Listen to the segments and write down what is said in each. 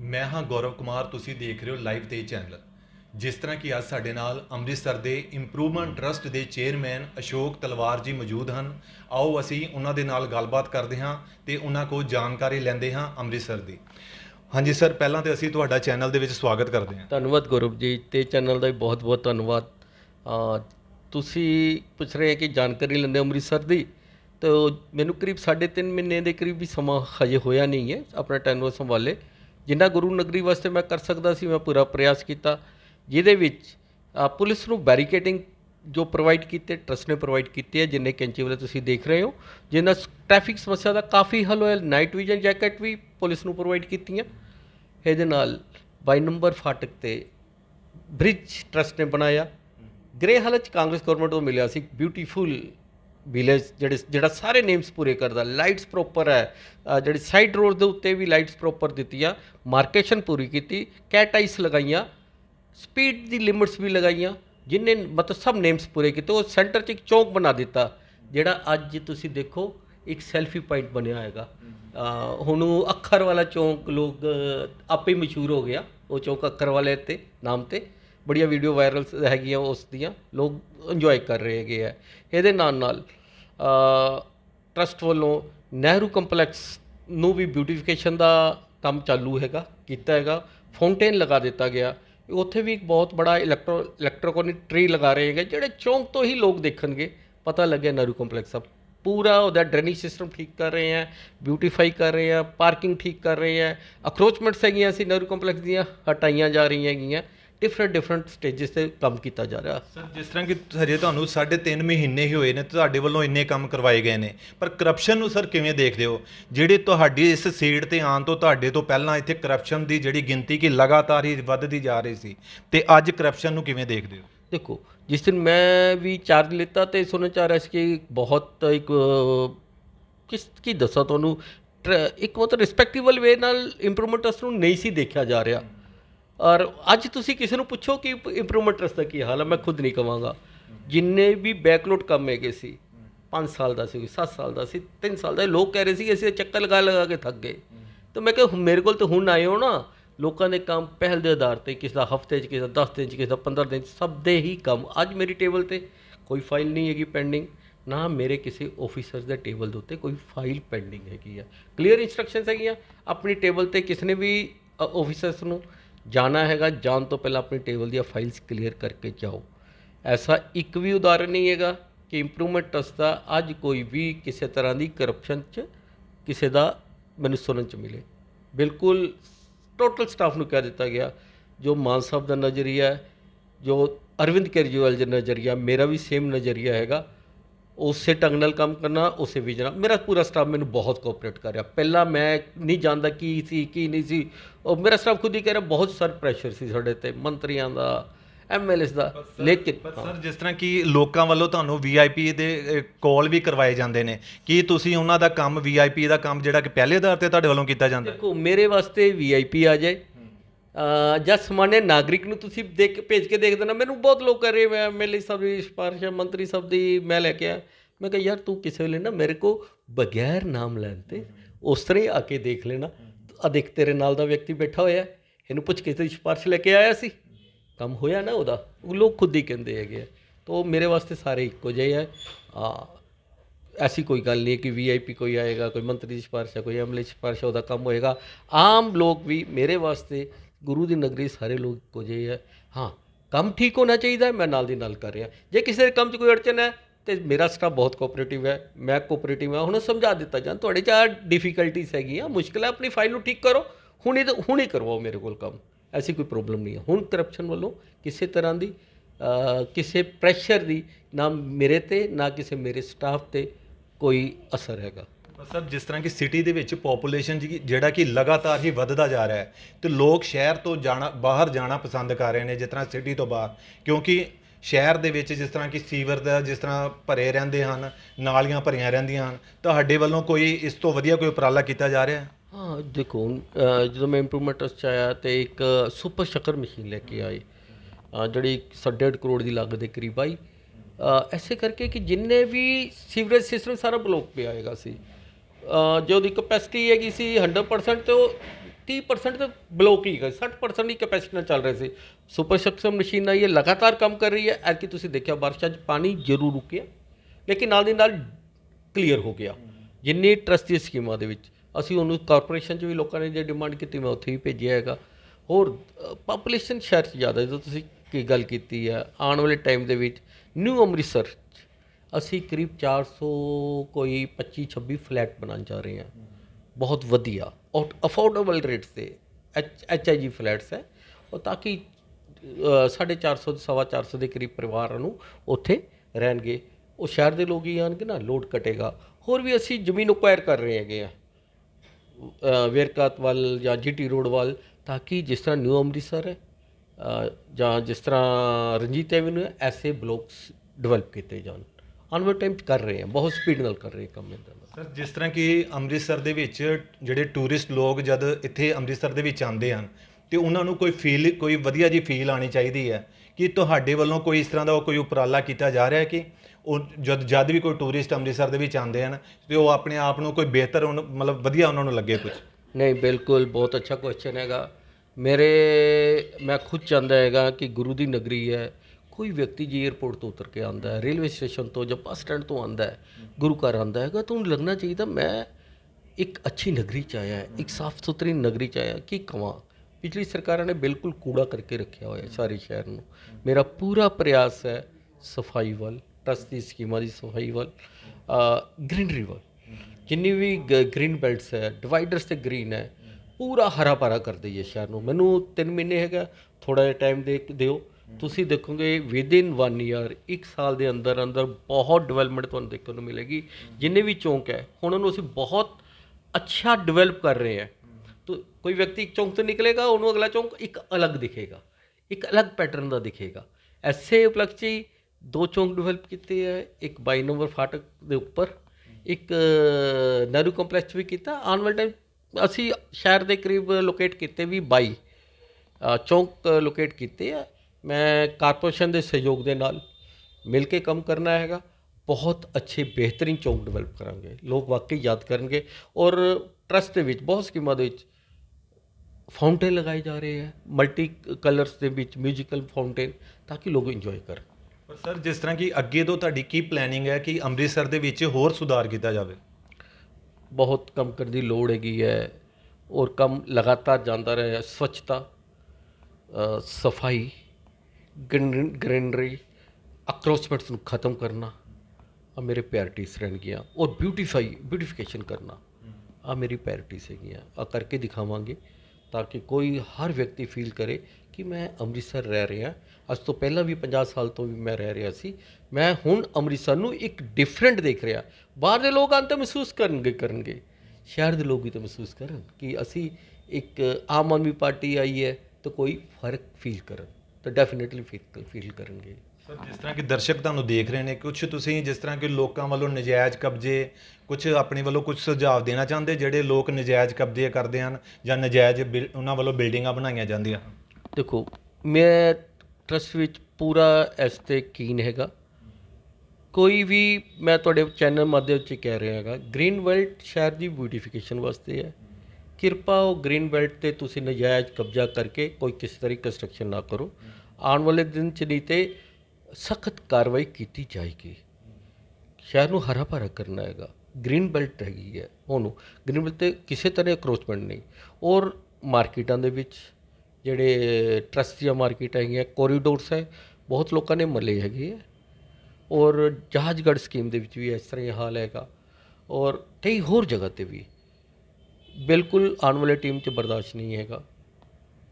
ਮੈਂ ਹਾਂ ਗੌਰਵ ਕੁਮਾਰ ਤੁਸੀਂ ਦੇਖ ਰਹੇ ਹੋ ਲਾਈਵ ਤੇ ਚੈਨਲ ਜਿਸ ਤਰ੍ਹਾਂ ਕਿ ਅੱਜ ਸਾਡੇ ਨਾਲ ਅੰਮ੍ਰਿਤਸਰ ਦੇ ਇੰਪਰੂਵਮੈਂਟ ਟਰਸਟ ਦੇ ਚੇਅਰਮੈਨ ਅਸ਼ੋਕ ਤਲਵਾਰ ਜੀ ਮੌਜੂਦ ਹਨ। ਆਓ ਅਸੀਂ ਉਹਨਾਂ ਦੇ ਨਾਲ ਗੱਲਬਾਤ ਕਰਦੇ ਹਾਂ ਤੇ ਉਹਨਾਂ ਕੋਲ ਜਾਣਕਾਰੀ ਲੈਂਦੇ ਹਾਂ ਅੰਮ੍ਰਿਤਸਰ ਦੀ। ਹਾਂਜੀ ਸਰ ਪਹਿਲਾਂ ਤੇ ਅਸੀਂ ਤੁਹਾਡਾ ਚੈਨਲ ਦੇ ਵਿੱਚ ਸਵਾਗਤ ਕਰਦੇ ਹਾਂ। ਧੰਨਵਾਦ ਗੌਰਵ ਜੀ ਤੇ ਚੈਨਲ ਦਾ ਵੀ ਬਹੁਤ ਬਹੁਤ ਧੰਨਵਾਦ। ਅ, ਤੁਸੀਂ ਪੁੱਛ ਰਹੇ ਕਿ ਜਾਣਕਾਰੀ ਲੈਂਦੇ ਹੋ ਅੰਮ੍ਰਿਤਸਰ ਦੀ ਤਾਂ ਮੈਨੂੰ ਕਰੀਬ 3.5 ਮਹੀਨੇ ਦੇ ਕਰੀਬ ਵੀ ਸਮਾਂ ਹਜੇ ਹੋਇਆ ਨਹੀਂ ਹੈ ਆਪਣਾ ਟੈਨਵਰ ਸੰਭਾਲੇ। ਜਿੰਨਾ ਗੁਰੂ ਨਗਰੀ ਵਾਸਤੇ ਮੈਂ ਕਰ ਸਕਦਾ ਸੀ ਮੈਂ ਪੂਰਾ ਪ੍ਰਯਾਸ ਕੀਤਾ। ਜਿਹਦੇ ਵਿੱਚ ਪੁਲਿਸ ਨੂੰ ਬੈਰੀਕੇਡਿੰਗ ਜੋ ਪ੍ਰੋਵਾਈਡ ਕੀਤੇ ਟਰਸਟ ਨੇ ਪ੍ਰੋਵਾਈਡ ਕੀਤੇ ਹੈ ਜਿੰਨੇ ਕੈਂਚੀ ਵਾਲੇ ਤੁਸੀਂ ਦੇਖ ਰਹੇ ਹੋ ਜਿਨ੍ਹਾਂ ਟ੍ਰੈਫਿਕ ਸਮੱਸਿਆ ਦਾ ਕਾਫੀ ਹੱਲ ਹੋਇਆ। ਨਾਈਟ ਵਿਜ਼ਨ ਜੈਕਟ ਵੀ ਪੁਲਿਸ ਨੂੰ ਪ੍ਰੋਵਾਈਡ ਕੀਤੀਆਂ। ਇਹਦੇ ਨਾਲ 22 ਨੰਬਰ ਫਾਟਕ ਤੇ ਬ੍ਰਿਜ ਟਰਸਟ ਨੇ ਬਣਾਇਆ। ਗ੍ਰੇ ਹਾਲਤ ਕਾਂਗਰਸ ਗਵਰਨਮੈਂਟ ਤੋਂ ਮਿਲਿਆ ਸੀ। ਬਿਊਟੀਫੁਲ ਵਿਲੇਜ ਜਿਹੜੇ ਜਿਹੜਾ ਸਾਰੇ ਨੇਮਸ ਪੂਰੇ ਕਰਦਾ ਲਾਈਟਸ ਪ੍ਰੋਪਰ ਹੈ। ਅ, ਜਿਹੜੀ ਸਾਈਡ ਰੋਡ ਦੇ ਉੱਤੇ ਵੀ ਲਾਈਟਸ ਪ੍ਰੋਪਰ ਦਿੱਤੀਆਂ ਮਾਰਕੇਸ਼ਨ ਪੂਰੀ ਕੀਤੀ ਕੈਟ ਆਈਸ ਲਗਾਈਆਂ ਸਪੀਡ ਦੀ ਲਿਮਿਟਸ ਵੀ ਲਗਾਈਆਂ ਜਿੰਨੇ ਮਤਲਬ ਸਭ ਨੇਮਸ ਪੂਰੇ ਕੀਤੇ ਉਹ ਸੈਂਟਰ 'ਚ ਇੱਕ ਚੌਂਕ ਬਣਾ ਦਿੱਤਾ ਜਿਹੜਾ ਅੱਜ ਤੁਸੀਂ ਦੇਖੋ ਇੱਕ ਸੈਲਫੀ ਪੁਆਇੰਟ ਬਣਿਆ ਹੈਗਾ ਹੁਣ ਅੱਖਰ ਵਾਲਾ ਚੌਂਕ ਲੋਕ ਆਪੇ ਮਸ਼ਹੂਰ ਹੋ ਗਿਆ ਉਹ ਚੌਂਕ ਅੱਖਰ ਵਾਲੇ ਤੇ ਨਾਮ ਤੇ। ਬੜੀਆਂ ਵੀਡੀਓ ਵਾਇਰਲ ਹੈਗੀਆਂ ਉਸ ਦੀਆਂ ਲੋਕ ਇੰਜੋਏ ਕਰ ਰਹੇ ਹੈਗੇ ਆ। ਇਹਦੇ ਨਾਲ ਨਾਲ ਟਰਸਟ ਵੱਲੋਂ ਨਹਿਰੂ ਕੰਪਲੈਕਸ ਨੂੰ ਵੀ ਬਿਊਟੀਫਿਕੇਸ਼ਨ ਦਾ ਕੰਮ ਚਾਲੂ ਹੈਗਾ, ਕੀਤਾ ਹੈਗਾ। ਫਾਊਂਟੇਨ ਲਗਾ ਦਿੱਤਾ ਗਿਆ। ਉੱਥੇ ਵੀ ਇੱਕ ਬਹੁਤ ਬੜਾ ਇਲੈਕਟ੍ਰੋ ਇਲੈਕਟ੍ਰੋਕੋਨਿਕ ਟ੍ਰੀ ਲਗਾ ਰਹੇ ਹੈਗੇ, ਜਿਹੜੇ ਚੌਂਕ ਤੋਂ ਹੀ ਲੋਕ ਦੇਖਣਗੇ। ਪਤਾ ਲੱਗਿਆ ਨਹਿਰੂ ਕੰਪਲੈਕਸ ਦਾ। ਪੂਰਾ ਉਹਦਾ ਡਰੇਨੇਜ ਸਿਸਟਮ ਠੀਕ ਕਰ ਰਹੇ ਆ ਬਿਊਟੀਫਾਈ ਕਰ ਰਹੇ ਆ ਪਾਰਕਿੰਗ ਠੀਕ ਕਰ ਰਹੇ ਆ। ਅਕਰੋਚਮੈਂਟਸ ਹੈਗੀਆਂ ਸੀ ਨਹਿਰੂ ਕੰਪਲੈਕਸ ਦੀਆਂ, ਹਟਾਈਆਂ ਜਾ ਰਹੀਆਂ ਹੈਗੀਆਂ। ਡਿਫਰੈਂਟ ਡਿਫਰੈਂਟ ਸਟੇजेस ਤੇ ਕੰਮ ਕੀਤਾ ਜਾ ਰਿਹਾ। ਸਰ ਜਿਸ ਤਰ੍ਹਾਂ ਕਿ ਹਜੇ ਤੁਹਾਨੂੰ 3.5 ਮਹੀਨੇ ਹੀ ਹੋਏ ਨੇ ਤੁਹਾਡੇ ਵੱਲੋਂ ਇੰਨੇ ਕੰਮ ਕਰਵਾਏ ਗਏ ਨੇ। ਪਰ ਕਰਪਸ਼ਨ ਨੂੰ ਸਰ ਕਿਵੇਂ ਦੇਖਦੇ ਹੋ? ਜਿਹੜੀ ਤੁਹਾਡੀ ਇਸ ਸੀਟ ਤੇ ਆਉਣ ਤੋਂ ਤੁਹਾਡੇ ਤੋਂ ਪਹਿਲਾਂ ਇੱਥੇ ਕਰਪਸ਼ਨ ਦੀ ਜਿਹੜੀ ਗਿਣਤੀ ਕਿ ਲਗਾਤਾਰ ਹੀ ਵੱਧਦੀ ਜਾ ਰਹੀ ਸੀ ਤੇ ਅੱਜ ਕਰਪਸ਼ਨ ਨੂੰ ਕਿਵੇਂ ਦੇਖਦੇ ਹੋ? ਦੇਖੋ ਜਿਸ ਦਿਨ ਮੈਂ ਵੀ ਚਾਰਜ ਲਿੱਤਾ ਤੇ ਸੁਣਨ ਚ ਆ ਰਿਹਾ ਸੀ ਕਿ ਬਹੁਤ ਇੱਕ ਕਿਸ ਕੀ ਦੱਸਾਂ ਤੁਹਾਨੂੰ? ਇੱਕ ਮਤਲਬ ਰਿਸਪੈਕਟੇਬਲ ਵੇ ਨਾਲ ਇੰਪਰੂਵਮੈਂਟ ਟਰਸਟ ਨੂੰ ਨਹੀਂ ਸੀ ਦੇਖਿਆ ਜਾ ਰਿਹਾ। ਔਰ ਅੱਜ ਤੁਸੀਂ ਕਿਸੇ ਨੂੰ ਪੁੱਛੋ ਕਿ ਇੰਪਰੂਵਮੈਂਟ ਰਸਤਾ ਕੀ ਹਾਲ ਹੈ ਮੈਂ ਖੁਦ ਨਹੀਂ ਕਵਾਂਗਾ। ਜਿੰਨੇ ਵੀ ਬੈਕਲੋਡ ਕੰਮ ਹੈਗੇ ਸੀ 5 ਸਾਲ ਦਾ ਸੀ 7 ਸਾਲ ਦਾ ਸੀ 3 ਸਾਲ ਦਾ, ਲੋਕ ਕਹਿ ਰਹੇ ਸੀ ਕਿ ਅਸੀਂ ਚੱਕਰ ਲਗਾ ਲਗਾ ਕੇ ਥੱਕ ਗਏ। ਤਾਂ ਮੈਂ ਕਿਹਾ, ਮੇਰੇ ਕੋਲ ਤਾਂ ਹੁਣ ਆਏ ਹੋ ਨਾ, ਲੋਕਾਂ ਦੇ ਕੰਮ ਪਹਿਲ ਦੇ ਆਧਾਰ ਤੇ ਕਿਸੇ ਦਾ ਹਫ਼ਤੇ 'ਚ, ਕਿਸੇ ਦਾ 10 ਦਿਨ 'ਚ, ਕਿਸੇ ਦਾ 15 ਦਿਨ 'ਚ, ਸਭ ਦੇ ਹੀ ਕੰਮ। ਅੱਜ ਮੇਰੀ ਟੇਬਲ ਤੇ ਕੋਈ ਫਾਈਲ ਨਹੀਂ ਹੈਗੀ ਪੈਂਡਿੰਗ ਨਾ ਮੇਰੇ ਕਿਸੇ ਆਫੀਸਰ ਦੇ ਟੇਬਲ ਦੇ ਉੱਤੇ ਕੋਈ ਫਾਈਲ ਪੈਂਡਿੰਗ ਹੈਗੀ ਆ। ਕਲੀਅਰ ਇਨਸਟਰਕਸ਼ਨਸ ਹੈਗੀਆਂ। ਆਪਣੀ ਟੇਬਲ ਤੇ ਕਿਸ ਵੀ ਆਫੀਸਰਸ ਨੂੰ ਜਾਣਾ ਹੈਗਾ, ਜਾਣ ਤੋਂ ਪਹਿਲਾਂ ਆਪਣੀ ਟੇਬਲ ਦੀਆਂ ਫਾਈਲਸ ਕਲੀਅਰ ਕਰਕੇ ਜਾਓ। ਐਸਾ ਇੱਕ ਵੀ ਉਦਾਹਰਨ ਨਹੀਂ ਹੈਗਾ ਕਿ ਇੰਪਰੂਵਮੈਂਟ ਟਰਸਟ ਦਾ ਅੱਜ ਕੋਈ ਵੀ ਕਿਸੇ ਤਰ੍ਹਾਂ ਦੀ ਕਰਪਸ਼ਨ 'ਚ ਕਿਸੇ ਦਾ ਮੈਨੂੰ ਸੁਣਨ 'ਚ ਮਿਲੇ। ਬਿਲਕੁਲ ਟੋਟਲ ਸਟਾਫ ਨੂੰ ਕਹਿ ਦਿੱਤਾ ਗਿਆ, ਜੋ ਮਾਨ ਸਾਹਿਬ ਦਾ ਨਜ਼ਰੀਆ ਜੋ ਅਰਵਿੰਦ ਕੇਜਰੀਵਾਲ ਦਾ ਨਜ਼ਰੀਆ, ਮੇਰਾ ਵੀ ਸੇਮ ਨਜ਼ਰੀਆ ਹੈਗਾ। ਉਸੇ ਢੰਗ ਨਾਲ ਕੰਮ ਕਰਨਾ ਉਸੇ ਵਿਜਨ ਨਾਲ। ਮੇਰਾ ਪੂਰਾ ਸਟਾਫ ਮੈਨੂੰ ਬਹੁਤ ਕੋਆਪਰੇਟ ਕਰ ਰਿਹਾ। ਪਹਿਲਾਂ ਮੈਂ ਨਹੀਂ ਜਾਣਦਾ ਕੀ ਸੀ ਕੀ ਨਹੀਂ ਸੀ। ਉਹ ਮੇਰਾ ਸਟਾਫ ਖੁਦ ਹੀ ਕਹਿ ਰਿਹਾ ਬਹੁਤ ਸਰ ਪ੍ਰੈਸ਼ਰ ਸੀ ਸਾਡੇ ਤੇ ਮੰਤਰੀਆਂ ਦਾ ਐਮਐਲਏਸ ਦਾ। ਲੇਕਿਨ ਸਰ ਜਿਸ ਤਰ੍ਹਾਂ ਕਿ ਲੋਕਾਂ ਵੱਲੋਂ ਤੁਹਾਨੂੰ ਵੀਆਈਪੀ ਦੇ ਕਾਲ ਵੀ ਕਰਵਾਏ ਜਾਂਦੇ ਨੇ ਕੀ ਤੁਸੀਂ ਉਹਨਾਂ ਦਾ ਕੰਮ ਵੀਆਈਪੀ ਦਾ ਕੰਮ ਜਿਹੜਾ ਕਿ ਪਹਿਲੇ ਆਧਾਰ ਤੇ ਤੁਹਾਡੇ ਵੱਲੋਂ ਕੀਤਾ ਜਾਂਦਾ? ਦੇਖੋ ਮੇਰੇ ਵਾਸਤੇ ਵੀਆਈਪੀ ਆ ਜਾਏ ਜਾਂ ਸਮਾਨਯ ਨਾਗਰਿਕ ਨੂੰ ਤੁਸੀਂ ਦੇਖ ਕੇ ਭੇਜ ਕੇ ਦੇਖ ਦੇਣਾ ਮੈਨੂੰ ਬਹੁਤ ਲੋਕ ਕਰ ਰਹੇ ਮੈਂ ਐਮਐਲਏ ਸਾਹਿਬ ਦੀ ਸਿਫਾਰਿਸ਼ ਹੈ, ਮੰਤਰੀ ਸਾਹਿਬ ਦੀ ਮੈਂ ਲੈ ਕੇ ਆ ਮੈਂ ਕਿਹਾ ਯਾਰ ਤੂੰ ਕਿਸੇ ਵੇਲੇ ਨਾ ਮੇਰੇ ਕੋ ਬਗੈਰ ਨਾਮ ਲੈਣ ਤੇ ਉਸ ਤਰ੍ਹਾਂ ਹੀ ਆ ਕੇ ਦੇਖ ਲੈਣਾ। ਆ ਦੇਖ ਤੇਰੇ ਨਾਲ ਦਾ ਵਿਅਕਤੀ ਬੈਠਾ ਹੋਇਆ ਇਹਨੂੰ ਪੁੱਛ ਕੇ ਦੀ ਸਿਫਾਰਿਸ਼ ਲੈ ਕੇ ਆਇਆ ਸੀ। ਕੰਮ ਹੋਇਆ ਨਾ ਉਹਦਾ ਉਹ ਲੋਕ ਖੁਦ ਹੀ ਕਹਿੰਦੇ ਹੈਗੇ ਆ। ਤਾਂ ਉਹ ਮੇਰੇ ਵਾਸਤੇ ਸਾਰੇ ਇੱਕੋ ਜਿਹੇ ਹੈ ਆ ਐਸੀ ਕੋਈ ਗੱਲ ਨਹੀਂ ਹੈ ਕਿ ਵੀਆਈਪੀ ਕੋਈ ਆਏਗਾ ਕੋਈ ਮੰਤਰੀ ਦੀ ਸਿਫਾਰਿਸ਼ ਹੈ ਕੋਈ ਐਮਐਲਏ ਦੀ ਸਿਫਾਰਿਸ਼ ਹੈ ਉਹਦਾ ਕੰਮ ਹੋਏਗਾ। ਆਮ ਲੋਕ ਵੀ ਮੇਰੇ ਵਾਸਤੇ ਗੁਰੂ ਦੀ ਨਗਰੀ ਸਾਰੇ ਲੋਕ ਇੱਕੋ ਜਿਹੇ ਹੈ ਹਾਂ, ਕੰਮ ਠੀਕ ਹੋਣਾ ਚਾਹੀਦਾ ਮੈਂ ਨਾਲ ਦੀ ਨਾਲ ਕਰ ਰਿਹਾ। ਜੇ ਕਿਸੇ ਦੇ ਕੰਮ 'ਚ ਕੋਈ ਅੜਚਨ ਹੈ, ਤੇ ਮੇਰਾ ਸਟਾਫ ਬਹੁਤ ਕੋਆਪਰੇਟਿਵ ਹੈ, ਮੈਂ ਕੋਆਪਰੇਟਿਵ ਹਾਂ ਹੁਣ ਸਮਝਾ ਦਿੱਤਾ ਜਾਂ ਤੁਹਾਡੇ 'ਚ ਆ ਡਿਫਿਕਲਟੀਜ਼ ਹੈਗੀਆਂ, ਮੁਸ਼ਕਿਲ ਹੈ, ਆਪਣੀ ਫਾਈਲ ਨੂੰ ਠੀਕ ਕਰੋ, ਹੁਣੇ ਤਾਂ ਹੁਣੇ ਕਰਵਾਓ ਮੇਰੇ ਕੋਲ ਕੰਮ, ਐਸੀ ਕੋਈ ਪ੍ਰੋਬਲਮ ਨਹੀਂ ਹੈ। ਹੁਣ ਕਰਪਸ਼ਨ ਵੱਲੋਂ ਕਿਸੇ ਤਰ੍ਹਾਂ ਦੀ ਕਿਸੇ ਪ੍ਰੈਸ਼ਰ ਦੀ ਨਾ ਮੇਰੇ ਤੇ, ਨਾ ਕਿਸੇ ਮੇਰੇ ਸਟਾਫ ਤੇ ਕੋਈ ਅਸਰ ਹੈਗਾ। ਸਰ ਜਿਸ ਤਰ੍ਹਾਂ ਕਿ ਸਿਟੀ ਦੇ ਵਿੱਚ ਪੋਪੂਲੇਸ਼ਨ ਜਿਹੜਾ ਕਿ ਲਗਾਤਾਰ ਹੀ ਵੱਧਦਾ ਜਾ ਰਿਹਾ ਹੈ ਤੇ ਲੋਕ ਸ਼ਹਿਰ ਤੋਂ ਜਾਣਾ ਬਾਹਰ ਜਾਣਾ ਪਸੰਦ ਕਰ ਰਹੇ ਨੇ ਜਿਸ ਤਰ੍ਹਾਂ ਸਿਟੀ ਤੋਂ ਬਾਹਰ। ਕਿਉਂਕਿ ਸ਼ਹਿਰ ਦੇ ਵਿੱਚ ਜਿਸ ਤਰ੍ਹਾਂ ਕਿ ਸੀਵਰ ਦਾ ਜਿਸ ਤਰ੍ਹਾਂ ਭਰੇ ਰਹਿੰਦੇ ਹਨ ਨਾਲੀਆਂ ਭਰੀਆਂ ਰਹਿੰਦੀਆਂ ਹਨ ਤੁਹਾਡੇ ਵੱਲੋਂ ਕੋਈ ਇਸ ਤੋਂ ਵਧੀਆ ਕੋਈ ਉਪਰਾਲਾ ਕੀਤਾ ਜਾ ਰਿਹਾ ਹੈ? ਹਾਂ ਦੇਖੋ ਅ, ਜਦੋਂ ਮੈਂ ਇੰਪਰੂਵਮੈਂਟ ਟਰਸਟ 'ਚ ਆਇਆ ਤੇ ਇੱਕ ਸੁਪਰ ਸ਼ੱਕਰ ਮਸ਼ੀਨ ਲੈ ਕੇ ਆਏ। ਅ, ਜਿਹੜੀ 1.5 ਕਰੋੜ ਦੀ ਲਾਗਤ ਦੇ ਕਰੀਬ ਆਈ। ਅ, ਐਸੇ ਕਰਕੇ ਕਿ ਜਿੰਨੇ ਵੀ ਸੀਵਰੇਜ ਸਿਸਟਮ ਸਾਰਾ ਬਲੌਕ ਪਿਆ ਹੈਗਾ ਸੀ। ਜੇ ਉਹਦੀ ਕਪੈਸਿਟੀ ਹੈਗੀ ਸੀ 100% ਤੇ ਉਹ 30% ਤਾਂ ਬਲੋਕ ਹੀ ਗਏ 60% ਹੀ ਕਪੈਸਿਟੀ ਨਾਲ ਚੱਲ ਰਹੇ ਸੀ। ਸੁਪਰ ਸਕਸਮ ਮਸ਼ੀਨ ਆਈ ਹੈ ਲਗਾਤਾਰ ਕੰਮ ਕਰ ਰਹੀ ਹੈ। ਐਰ ਕਿ ਤੁਸੀਂ ਦੇਖਿਆ ਬਾਰਿਸ਼ਾਂ 'ਚ ਪਾਣੀ ਜ਼ਰੂਰ ਰੁਕਿਆ, ਲੇਕਿਨ ਨਾਲ ਦੀ ਨਾਲ ਕਲੀਅਰ ਹੋ ਗਿਆ। ਜਿੰਨੀ ਟਰਸਟ ਸਕੀਮਾਂ ਦੇ ਵਿੱਚ। ਅਸੀਂ ਉਹਨੂੰ ਕਾਰਪੋਰੇਸ਼ਨ 'ਚ ਵੀ ਲੋਕਾਂ ਨੇ ਜੇ ਡਿਮਾਂਡ ਕੀਤੀ, ਮੈਂ ਉੱਥੇ ਵੀ ਭੇਜਿਆ ਹੈਗਾ। ਹੋਰ ਪਾਪੂਲੇਸ਼ਨ ਸ਼ਹਿਰ 'ਚ ਜ਼ਿਆਦਾ ਜਦੋਂ ਤੁਸੀਂ ਕੀ ਗੱਲ ਕੀਤੀ ਹੈ, ਆਉਣ ਵਾਲੇ ਟਾਈਮ ਦੇ ਵਿੱਚ ਨਿਊ ਅੰਮ੍ਰਿਤਸਰ 'ਚ ਅਸੀਂ ਕਰੀਬ 400 ਕੋਈ 25 26 ਫਲੈਟ ਬਣਾਉਣ ਜਾ ਰਹੇ ਹਾਂ। ਬਹੁਤ ਵਧੀਆ। ਔਰ ਅਫੋਰਡੇਬਲ ਰੇਟਸ ਤੇ ਐਚ ਆਈ ਜੀ ਫਲੈਟਸ ਹੈ। ਉਹ ਤਾਂ ਕਿ ਅ, ਸਾਢੇ 400 ਤੋਂ ਸਵਾ 400 ਦੇ ਕਰੀਬ ਪਰਿਵਾਰਾਂ ਨੂੰ ਉੱਥੇ ਰਹਿਣਗੇ। ਉਹ ਸ਼ਹਿਰ ਦੇ ਲੋਕ ਹੀ ਆਣਗੇ ਨਾ ਲੋਡ ਕਟੇਗਾ ਹੋਰ ਵੀ ਅਸੀਂ ਜ਼ਮੀਨ ਅਕਵਾਇਰ ਕਰ ਰਹੇ ਹੈਗੇ ਆ ਵੇਰਕਾਤ ਵੱਲ ਜਾਂ ਜੀਟੀ ਰੋਡ ਵੱਲ ਤਾਂ ਕਿ ਜਿਸ ਤਰ੍ਹਾਂ ਨਿਊ ਅੰਮ੍ਰਿਤਸਰ ਹੈ ਜਾਂ ਜਿਸ ਤਰ੍ਹਾਂ ਰਣਜੀਤ ਐਵਨਿਊ ਹੈ ਐਸੇ ਬਲੋਕਸ ਡਿਵੈਲਪ ਕੀਤੇ ਜਾਣ। ਵਾਲੇ ਟਾਈਮ ਕਰ ਰਹੇ ਹਾਂ ਬਹੁਤ ਸਪੀਡ ਨਾਲ ਕਰ ਰਹੇ ਕੰਮ ਇਹਦਾ। ਸਰ ਜਿਸ ਤਰ੍ਹਾਂ ਕਿ ਅੰਮ੍ਰਿਤਸਰ ਦੇ ਵਿੱਚ ਜਿਹੜੇ ਟੂਰਿਸਟ ਲੋਕ ਜਦ ਇੱਥੇ ਅੰਮ੍ਰਿਤਸਰ ਦੇ ਵਿੱਚ ਆਉਂਦੇ ਹਨ ਤੇ ਉਹਨਾਂ ਨੂੰ ਕੋਈ ਫੀਲ ਕੋਈ ਵਧੀਆ ਜੀ ਫੀਲ ਆਣੀ ਚਾਹੀਦੀ ਹੈ ਕਿ ਤੁਹਾਡੇ ਵੱਲੋਂ ਕੋਈ ਇਸ ਤਰ੍ਹਾਂ ਦਾ ਕੋਈ ਉਪਰਾਲਾ ਕੀਤਾ ਜਾ ਰਿਹਾ ਹੈ ਕਿ ਉਹ ਜਦ ਜਦ ਵੀ ਕੋਈ ਟੂਰਿਸਟ ਅੰਮ੍ਰਿਤਸਰ ਦੇ ਵਿੱਚ ਆਉਂਦੇ ਹਨ ਤੇ ਉਹ ਆਪਣੇ ਆਪ ਨੂੰ ਕੋਈ ਬਿਹਤਰ ਮਤਲਬ ਵਧੀਆ ਉਹਨਾਂ ਨੂੰ ਲੱਗੇ ਕੁਝ ਨਹੀਂ ਬਿਲਕੁਲ ਬਹੁਤ ਅੱਛਾ ਕੁਐਸਚਨ ਹੈਗਾ। ਮੇਰੇ ਮੈਂ ਖੁਦ ਚਾਹੁੰਦਾ ਹੈਗਾ ਕਿ ਗੁਰੂ ਦੀ ਨਗਰੀ ਹੈ ਕੋਈ ਵਿਅਕਤੀ ਜੀ 에ਅਰਪੋਰਟ ਤੋਂ ਉਤਰ ਕੇ ਆਂਦਾ ਹੈ ਰੇਲਵੇ ਸਟੇਸ਼ਨ ਤੋਂ ਜਾਂ ਬੱਸ ਸਟੈਂਡ ਤੋਂ ਆਂਦਾ ਹੈ, ਗੁਰੂ ਘਰ ਆਂਦਾ ਹੈਗਾ, ਤਾਂ ਉਹਨੂੰ ਲੱਗਣਾ ਚਾਹੀਦਾ, ਮੈਂ ਇੱਕ ਅੱਛੀ ਨਗਰੀ ਚ ਆਇਆ, ਇੱਕ ਸਾਫ਼ ਸੁਥਰੀ ਨਗਰੀ ਚ ਆਇਆ, ਕੀ ਕਵਾਂ? ਪਿਛਲੀ ਸਰਕਾਰਾਂ ਨੇ ਬਿਲਕੁਲ ਕੂੜਾ ਕਰਕੇ ਰੱਖਿਆ ਹੋਇਆ ਸਾਰੇ ਸ਼ਹਿਰ ਨੂੰ। ਮੇਰਾ ਪੂਰਾ ਪ੍ਰਯਾਸ ਹੈ ਸਫ਼ਾਈ ਵੱਲ ਟਰਸਟ ਦੀ ਸਕੀਮਾਂ ਦੀ ਸਫ਼ਾਈ ਵੱਲ ਗ੍ਰੀਨਰੀ ਵੱਲ। ਜਿੰਨੀ ਵੀ ਗ੍ਰੀਨ ਬੈਲਟਸ ਹੈ ਡਿਵਾਈਡਰਸ ਤੇ ਗ੍ਰੀਨ ਹੈ, ਪੂਰਾ ਹਰਾ ਭਰਾ ਕਰ ਦਈਏ ਸ਼ਹਿਰ ਨੂੰ। ਮੈਨੂੰ 3 ਮਹੀਨੇ ਹੈਗਾ ਥੋੜਾ ਜਿਹਾ ਟਾਈਮ ਦੇ ਦਿਓ। ਤੁਸੀਂ ਦੇਖੋਗੇ ਵਿਦ ਇਨ 1 ਈਅਰ ਇੱਕ ਸਾਲ ਦੇ ਅੰਦਰ ਅੰਦਰ ਬਹੁਤ ਡਿਵੈਲਪਮੈਂਟ ਤੁਹਾਨੂੰ ਦੇਖਣ ਨੂੰ ਮਿਲੇਗੀ। ਜਿੰਨੇ ਵੀ ਚੌਂਕ ਹੈ, ਹੁਣ ਉਹਨੂੰ ਅਸੀਂ ਬਹੁਤ ਅੱਛਾ ਡਿਵੈਲਪ ਕਰ ਰਹੇ ਹਾਂ। ਤੋ ਕੋਈ ਵਿਅਕਤੀ ਇੱਕ ਚੌਂਕ ਤੋਂ ਨਿਕਲੇਗਾ, ਉਹਨੂੰ ਅਗਲਾ ਚੌਂਕ ਇੱਕ ਅਲੱਗ ਦਿਖੇਗਾ, ਇੱਕ ਅਲੱਗ ਪੈਟਰਨ ਦਾ ਦਿਖੇਗਾ। ਐਸੇ ਉਪਲਕਸ਼ 'ਚ ਹੀ ਦੋ ਚੌਂਕ ਡਿਵੈਲਪ ਕੀਤੇ ਹੈ ਇੱਕ 22 ਨੰਬਰ ਫਾਟਕ ਦੇ ਉੱਪਰ, ਇੱਕ ਨਹਿਰੂ ਕੰਪਲੈਕਸ 'ਚ ਵੀ ਕੀਤਾ। ਆਉਣ ਵਾਲੇ ਟਾਈਮ ਅਸੀਂ ਸ਼ਹਿਰ ਦੇ ਕਰੀਬ ਲੋਕੇਟ ਕੀਤੇ ਵੀ 22 ਚੌਂਕ ਲੋਕੇਟ ਕੀਤੇ ਆ। ਮੈਂ ਕਾਰਪੋਰੇਸ਼ਨ ਦੇ ਸਹਿਯੋਗ ਦੇ ਨਾਲ ਮਿਲ ਕੇ ਕੰਮ ਕਰਨਾ ਹੈਗਾ। ਬਹੁਤ ਅੱਛੇ ਬਿਹਤਰੀਨ ਚੌਂਕ ਡਿਵੈਲਪ ਕਰਾਂਗੇ। ਲੋਕ ਵਾਕਈ ਯਾਦ ਕਰਨਗੇ ਔਰ ਟਰਸਟ ਦੇ ਵਿੱਚ ਬਹੁਤ ਸਕੀਮਾਂ ਦੇ ਵਿੱਚ ਫਾਊਂਟੇਨ ਲਗਾਏ ਜਾ ਰਹੇ ਹੈ ਮਲਟੀ ਕਲਰਸ ਦੇ ਵਿੱਚ ਮਿਊਜ਼ੀਕਲ ਫਾਊਂਟੇਨ ਤਾਂ ਕਿ ਲੋਕ ਇੰਜੋਏ ਕਰਨ। ਪਰ ਸਰ ਜਿਸ ਤਰ੍ਹਾਂ ਕਿ ਅੱਗੇ ਤੋਂ ਤੁਹਾਡੀ ਕੀ ਪਲੈਨਿੰਗ ਹੈ ਕਿ ਅੰਮ੍ਰਿਤਸਰ ਦੇ ਵਿੱਚ ਹੋਰ ਸੁਧਾਰ ਕੀਤਾ ਜਾਵੇ? ਬਹੁਤ ਕੰਮ ਕਰਨ ਦੀ ਲੋੜ ਹੈਗੀ ਹੈ ਔਰ ਕੰਮ ਲਗਾਤਾਰ ਜਾਂਦਾ ਰਹੇ। ਸਵੱਛਤਾ ਸਫ਼ਾਈ ਗ੍ਰੀਨ- ਗ੍ਰੀਨਰੀ ਅਕਰੋਚਮੈਂਟਸ ਨੂੰ ਖਤਮ ਕਰਨਾ ਆ ਮੇਰੇ ਪ੍ਰਾਇਰਟੀਜ਼ ਰਹਿਣਗੀਆਂ ਔਰ ਬਿਊਟੀਫਾਈ ਬਿਊਟੀਫਿਕੇਸ਼ਨ ਕਰਨਾ ਆ ਮੇਰੀ ਪ੍ਰਾਇਰਟੀਜ਼ ਹੈਗੀਆਂ ਆ ਕਰਕੇ ਦਿਖਾਵਾਂਗੇ, ਤਾਂ ਕਿ ਕੋਈ ਹਰ ਵਿਅਕਤੀ ਫੀਲ ਕਰੇ ਕਿ ਮੈਂ ਅੰਮ੍ਰਿਤਸਰ ਰਹਿ ਰਿਹਾ, ਅੱਜ ਤੋਂ ਪਹਿਲਾਂ ਵੀ 50 ਸਾਲ ਤੋਂ ਵੀ ਮੈਂ ਰਹਿ ਰਿਹਾ ਸੀ, ਮੈਂ ਹੁਣ ਅੰਮ੍ਰਿਤਸਰ ਨੂੰ ਇੱਕ ਡਿਫਰੈਂਟ ਦੇਖ ਰਿਹਾ, ਬਾਹਰ ਦੇ ਲੋਕ ਅੰਤ ਮਹਿਸੂਸ ਕਰਨਗੇ ਕਰਨਗੇ, ਸ਼ਹਿਰ ਦੇ ਲੋਕ ਵੀ ਤਾਂ ਮਹਿਸੂਸ ਕਰਨ ਕਿ ਅਸੀਂ ਇੱਕ ਆਮ ਆਦਮੀ ਪਾਰਟੀ ਆਈ ਹੈ, ਤਾਂ ਕੋਈ ਫ਼ਰਕ ਫੀਲ ਕਰਨ। ਤਾਂ ਡੈਫੀਨਿਟਲੀ ਫੀਲ ਫੀਲ ਕਰਨਗੇ। ਸਰ ਜਿਸ ਤਰ੍ਹਾਂ ਕਿ ਦਰਸ਼ਕ ਤੁਹਾਨੂੰ ਦੇਖ ਰਹੇ ਨੇ ਕੁਝ ਤੁਸੀਂ ਜਿਸ ਤਰ੍ਹਾਂ ਕਿ ਲੋਕਾਂ ਵੱਲੋਂ ਨਜਾਇਜ਼ ਕਬਜ਼ੇ ਕੁਝ ਆਪਣੇ ਵੱਲੋਂ ਕੁਝ ਸੁਝਾਅ ਦੇਣਾ ਚਾਹੁੰਦੇ ਜਿਹੜੇ ਲੋਕ ਨਜਾਇਜ਼ ਕਬਜ਼ੇ ਕਰਦੇ ਹਨ ਜਾਂ ਨਜਾਇਜ਼ ਬਿਲ- ਉਹਨਾਂ ਵੱਲੋਂ ਬਿਲਡਿੰਗਾਂ ਬਣਾਈਆਂ ਜਾਂਦੀਆਂ ਦੇਖੋ ਮੈਂ ਟਰਸਟ ਵਿੱਚ ਪੂਰਾ ਇਸ ਤੇ ਕੀਨ ਹੈਗਾ। ਕੋਈ ਵੀ ਮੈਂ ਤੁਹਾਡੇ ਚੈਨਲ ਮਾਧਿਅਮ 'ਚ ਕਹਿ ਰਿਹਾ ਹੈਗਾ ਗ੍ਰੀਨ ਬੈਲਟ ਸ਼ਹਿਰ ਦੀ ਬਿਊਟੀਫਿਕੇਸ਼ਨ ਵਾਸਤੇ ਹੈ। ਕਿਰਪਾ ਉਹ ਗ੍ਰੀਨ ਬੈਲਟ ਤੇ ਤੁਸੀਂ ਨਜਾਇਜ਼ ਕਬਜ਼ਾ ਕਰਕੇ ਕੋਈ ਕਿਸੇ ਤਰ੍ਹਾਂ ਕੰਸਟਰਕਸ਼ਨ ਨਾ ਕਰੋ। ਆਉਣ ਵਾਲੇ ਦਿਨ 'ਚ ਨਹੀਂ ਤੇ ਸਖਤ ਕਾਰਵਾਈ ਕੀਤੀ ਜਾਏਗੀ। ਸ਼ਹਿਰ ਨੂੰ ਹਰਾ ਭਰਾ ਕਰਨਾ ਹੈਗਾ। ਗ੍ਰੀਨ ਬੈਲਟ ਹੈਗੀ ਹੈ ਉਹਨੂੰ। ਗ੍ਰੀਨ ਬੈਲਟ ਤੇ ਕਿਸੇ ਤਰ੍ਹਾਂ ਅਕਰੋਚਮੈਂਟ ਨਹੀਂ। ਔਰ ਮਾਰਕੀਟਾਂ ਦੇ ਵਿੱਚ ਜਿਹੜੇ ਟਰਸਟ ਦੀਆਂ ਮਾਰਕੀਟ ਹੈਗੀਆਂ ਕੋਰੀਡੋਰਸ ਹੈ, ਬਹੁਤ ਲੋਕਾਂ ਨੇ ਮੱਲੇ ਹੈਗੇ ਹੈ ਔਰ ਜਹਾਜਗੜ੍ਹ ਸਕੀਮ ਦੇ ਵਿੱਚ ਵੀ ਇਸ ਤਰ੍ਹਾਂ ਹੀ ਹਾਲ ਹੈਗਾ। ਔਰ ਕਈ ਹੋਰ ਜਗ੍ਹਾ ਤੇ ਵੀ। ਬਿਲਕੁਲ ਆਉਣ ਵਾਲੇ ਟੀਮ 'ਚ ਬਰਦਾਸ਼ਤ ਨਹੀਂ ਹੈਗਾ।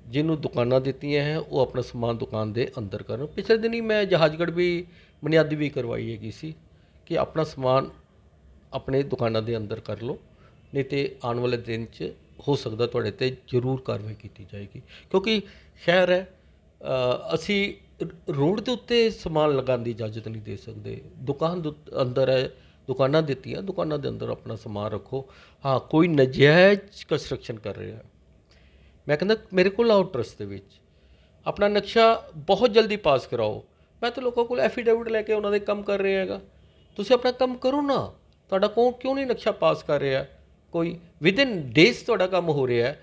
ਜਿਹਨੂੰ ਦੁਕਾਨਾਂ ਦਿੱਤੀਆਂ ਹੈ, ਉਹ ਆਪਣਾ ਸਮਾਨ ਦੁਕਾਨ ਦੇ ਅੰਦਰ ਕਰਨ। ਪਿਛਲੇ ਦਿਨੀ ਮੈਂ ਜਹਾਜਗੜ੍ਹ ਵੀ ਬੁਨਿਆਦੀ ਵੀ ਕਰਵਾਈ ਹੈਗੀ ਸੀ ਕਿ ਆਪਣਾ ਸਮਾਨ ਆਪਣੇ ਦੁਕਾਨਾਂ ਦੇ ਅੰਦਰ ਕਰ ਲਓ, ਨਹੀਂ ਤੇ ਆਉਣ ਵਾਲੇ ਦਿਨ 'ਚ ਹੋ ਸਕਦਾ ਤੁਹਾਡੇ ਤੇ ਜ਼ਰੂਰ ਕਾਰਵਾਈ ਕੀਤੀ ਜਾਏਗੀ। ਕਿਉਂਕਿ ਸ਼ਹਿਰ ਹੈ ਅਸੀਂ ਰੋਡ ਦੇ ਉੱਤੇ ਸਮਾਨ ਲਗਾਉਣ ਦੀ ਇਜਾਜ਼ਤ ਨਹੀਂ ਦੇ ਸਕਦੇ। ਦੁਕਾਨ ਦੇ ਉੱਤ- ਅੰਦਰ ਹੈ ਦੁਕਾਨਾਂ ਦਿੱਤੀਆਂ, ਦੁਕਾਨਾਂ ਦੇ ਅੰਦਰ ਆਪਣਾ ਸਮਾਨ ਰੱਖੋ। ਹਾਂ, ਕੋਈ ਨਜਾਇਜ਼ ਕੰਸਟਰਕਸ਼ਨ ਕਰ ਰਿਹਾ। ਮੈਂ ਕਹਿੰਦਾ, ਮੇਰੇ ਕੋਲ ਆਓ ਟਰਸਟ ਦੇ ਵਿੱਚ। ਆਪਣਾ ਨਕਸ਼ਾ ਬਹੁਤ ਜਲਦੀ ਪਾਸ ਕਰਾਓ। ਮੈਂ ਤਾਂ ਲੋਕਾਂ ਕੋਲ ਐਫੀਡੇਵਿਟ ਲੈ ਕੇ ਉਹਨਾਂ ਦੇ ਕੰਮ ਕਰ ਰਿਹਾ ਹੈਗਾ। ਤੁਸੀਂ ਆਪਣਾ ਕੰਮ ਕਰੋ ਨਾ। ਤੁਹਾਡਾ ਕੌਣ, ਕਿਉਂ ਨਹੀਂ ਨਕਸ਼ਾ ਪਾਸ ਕਰ ਰਿਹਾ? ਕੋਈ ਵਿਦਿਨ ਡੇਜ਼ ਤੁਹਾਡਾ ਕੰਮ ਹੋ ਰਿਹਾ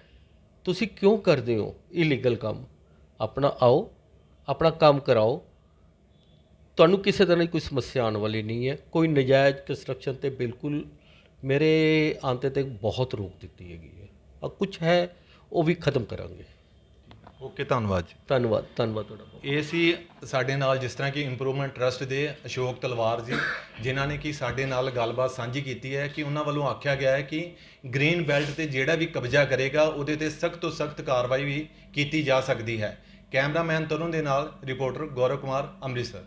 ਤੁਸੀਂ ਕਿਉਂ ਕਰਦੇ ਹੋ ਇਲੀਗਲ ਕੰਮ? ਆਪਣਾ ਆਓ, ਆਪਣਾ ਕੰਮ ਕਰਾਓ। ਤੁਹਾਨੂੰ ਕਿਸੇ ਤਰ੍ਹਾਂ ਦੀ ਕੋਈ ਸਮੱਸਿਆ ਆਉਣ ਵਾਲੀ ਨਹੀਂ ਹੈ। ਕੋਈ ਨਜਾਇਜ਼ ਕੰਸਟਰਕਸ਼ਨ ਤੇ ਬਿਲਕੁਲ ਮੇਰੇ ਆਂਤੇ ਤੇ ਬਹੁਤ ਰੋਕ ਦਿੱਤੀ ਹੈਗੀ ਹੈ। ਆ ਕੁਝ ਹੈ ਉਹ ਵੀ ਖਤਮ ਕਰਾਂਗੇ। ਓਕੇ ਧੰਨਵਾਦ ਜੀ। ਧੰਨਵਾਦ ਧੰਨਵਾਦ ਤੁਹਾਡਾ ਬਹੁਤ। ਇਹ ਸੀ ਸਾਡੇ ਨਾਲ ਜਿਸ ਤਰ੍ਹਾਂ ਕਿ ਇੰਪਰੂਵਮੈਂਟ ਟਰਸਟ ਦੇ ਅਸ਼ੋਕ ਤਲਵਾਰ ਜੀ ਜਿਨ੍ਹਾਂ ਨੇ ਕਿ ਸਾਡੇ ਨਾਲ ਗੱਲਬਾਤ ਸਾਂਝੀ ਕੀਤੀ ਹੈ ਕਿ ਉਹਨਾਂ ਵੱਲੋਂ ਆਖਿਆ ਗਿਆ ਹੈ ਕਿ ਗ੍ਰੀਨ ਬੈਲਟ ਤੇ ਜਿਹੜਾ ਵੀ ਕਬਜ਼ਾ ਕਰੇਗਾ ਉਹਦੇ ਤੇ ਸਖਤ ਤੋਂ ਸਖਤ ਕਾਰਵਾਈ ਵੀ ਕੀਤੀ ਜਾ ਸਕਦੀ ਹੈ। ਕੈਮਰਾਮੈਨ ਤਰੁਣ ਦੇ ਨਾਲ ਰਿਪੋਰਟਰ ਗੌਰਵ ਕੁਮਾਰ ਅੰਮ੍ਰਿਤਸਰ।